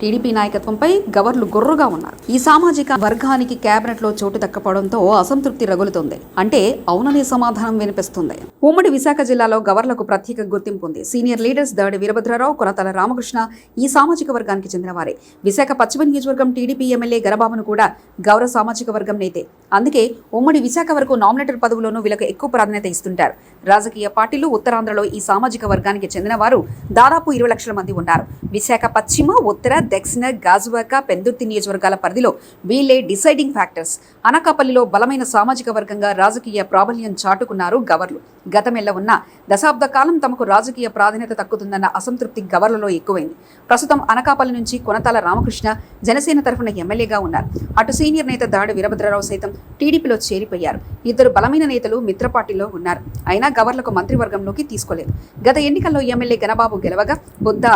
TDP నాయకత్వంపై గవర్లు గుర్రుగా ఉన్నారు. ఈ సామాజిక వర్గానికి కేబినెట్లో చోటు దక్కపోవడంతో అసంతృప్తి రగులుతుంది. అంటే అవుననే సమాధానం వినిపిస్తుంది. ఉమ్మడి విశాఖ జిల్లాలో గవర్లకు ప్రత్యేక గుర్తింపు ఉంది. సీనియర్ లీడర్స్ దాడి వీరభద్రరావు కొనతల రామకృష్ణ ఈ సామాజిక వర్గానికి చెందినవారే. విశాఖ పశ్చిమ నియోజకవర్గం టీడీపీ ఎమ్మెల్యే గరబాబును కూడా గౌరవ సామాజిక వర్గం నేతే. అందుకే ఉమ్మడి విశాఖ వరకు నామినేటర్ పదవులోనూ వీళ్ళకు ఎక్కువ ప్రాధాన్యత ఇస్తుంటారు. రాజకీయ పార్టీలు ఉత్తరాంధ్రలో ఈ సామాజిక వర్గానికి చెందిన వారు దాదాపు ఇరవై లక్షల మంది ఉన్నారు. విశాఖ పశ్చిమ ఉత్తర దక్షిణ గాజువాక పెందుర్తి నియోజకవర్గాల పరిధిలో వీలే డిసైడింగ్ ఫ్యాక్టర్స్. అనకాపల్లిలో బలమైన సామాజిక వర్గంగా రాజకీయ ప్రాబల్యం చాటుకున్నారు గవర్లు గతమెల్ల ఉన్న దశాబ్ద కాలం తమకు రాజకీయ ప్రాధాన్యత తక్కుతుందన్న అసంతృప్తి గవర్లలో ఎక్కువైంది. ప్రస్తుతం అనకాపల్లి నుంచి కొనతాల రామకృష్ణ జనసేన తరఫున ఎమ్మెల్యేగా ఉన్నారు. అటు సీనియర్ నేత దాడి వీరభద్రరావు సైతం టీడీపీలో చేరిపోయారు. ఇద్దరు బలమైన నేతలు మిత్ర పార్టీలో ఉన్నారు. అయినా గవర్లకు మంత్రివర్గంలోకి తీసుకోలేదు. గత ఎన్నికల్లో ఎమ్మెల్యే గణబాబు గెలవగా బుద్ధ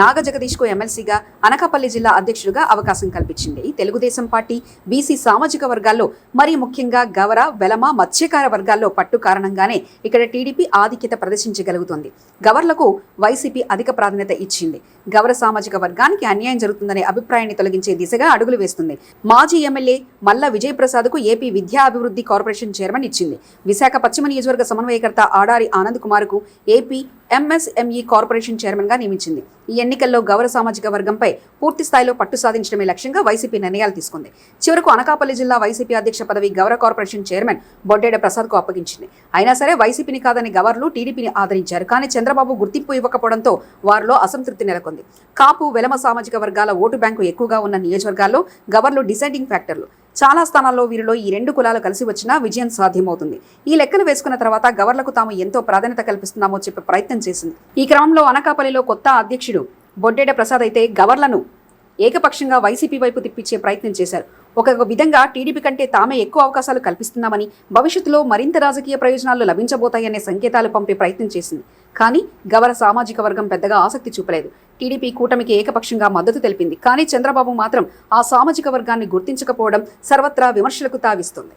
నాగ జగదీష్కు ఎమ్మెల్సీగా అనకాపల్లి జిల్లా అధ్యక్షుడిగా అవకాశం కల్పించింది. తెలుగుదేశం పార్టీ బీసీ సామాజిక వర్గాల్లో మరీ ముఖ్యంగా గవర వెలమ మత్స్యకార వర్గాల్లో పట్టు కారణంగానే ఇక్కడ టీడీపీ ఆధిక్యత ప్రదర్శించగలుగుతోంది. గవర్లకు వైసీపీ అధిక ప్రాధాన్యత ఇచ్చింది. గవర సామాజిక వర్గానికి అన్యాయం జరుగుతుందనే అభిప్రాయాన్ని తొలగించే దిశగా అడుగులు వేస్తుంది. మాజీ ఎమ్మెల్యే మల్ల విజయప్రసాద్కు ఏపీ విద్యా అభివృద్ధి కార్పొరేషన్ చైర్మన్ ఇచ్చింది. విశాఖ పశ్చిమ నియోజకవర్గ సమన్వయకర్త ఆడారి ఆనంద్ కుమార్కు ఏపీ ఎంఎస్ఎంఈ కార్పొరేషన్ చైర్మన్గా నియమించింది. ఈ ఎన్నికల్లో గౌర సామాజిక వర్గంపై పూర్తి స్థాయిలో పట్టు సాధించడమే లక్ష్యంగా వైసీపీ నిర్ణయాలు తీసుకుంది. చివరకు అనకాపల్లి జిల్లా వైసీపీ అధ్యక్ష పదవి గౌర కార్పొరేషన్ చైర్మన్ బొడ్డేడ ప్రసాద్కు అప్పగించింది. అయినా సరే వైసీపీని కాదని గవర్లు టీడీపీని ఆదరించారు. కానీ చంద్రబాబు గుర్తింపు ఇవ్వకపోవడంతో వారిలో అసంతృప్తి నెలకొంది. కాపు వెలమ సామాజిక వర్గాల ఓటు బ్యాంకు ఎక్కువగా ఉన్న నియోజకవర్గాల్లో గవర్లు డిసైడింగ్ ఫ్యాక్టర్లు. చాలా స్థానాల్లో వీరిలో ఈ రెండు కులాలు కలిసి వచ్చినా విజయం సాధ్యమవుతుంది. ఈ లెక్కలు వేసుకున్న తర్వాత గవర్లకు తాము ఎంతో ప్రాధాన్యత కల్పిస్తున్నామో చెప్పే ప్రయత్నం చేసింది. ఈ క్రమంలో అనకాపల్లిలో కొత్త అధ్యక్షుడు బొడ్డేడ ప్రసాద్ అయితే గవర్లను ఏకపక్షంగా వైసీపీ వైపు తిప్పించే ప్రయత్నం చేశారు. ఒక విధంగా టీడీపీ కంటే తామే ఎక్కువ అవకాశాలు కల్పిస్తున్నామని భవిష్యత్తులో మరింత రాజకీయ ప్రయోజనాలు లభించబోతాయనే సంకేతాలు పంపే ప్రయత్నం చేసింది. కానీ గవర సామాజిక వర్గం పెద్దగా ఆసక్తి చూపలేదు. టీడీపీ కూటమికి ఏకపక్షంగా మద్దతు తెలిపింది. కానీ చంద్రబాబు మాత్రం ఆ సామాజిక వర్గాన్ని గుర్తించకపోవడం సర్వత్రా విమర్శలకు తావిస్తుంది.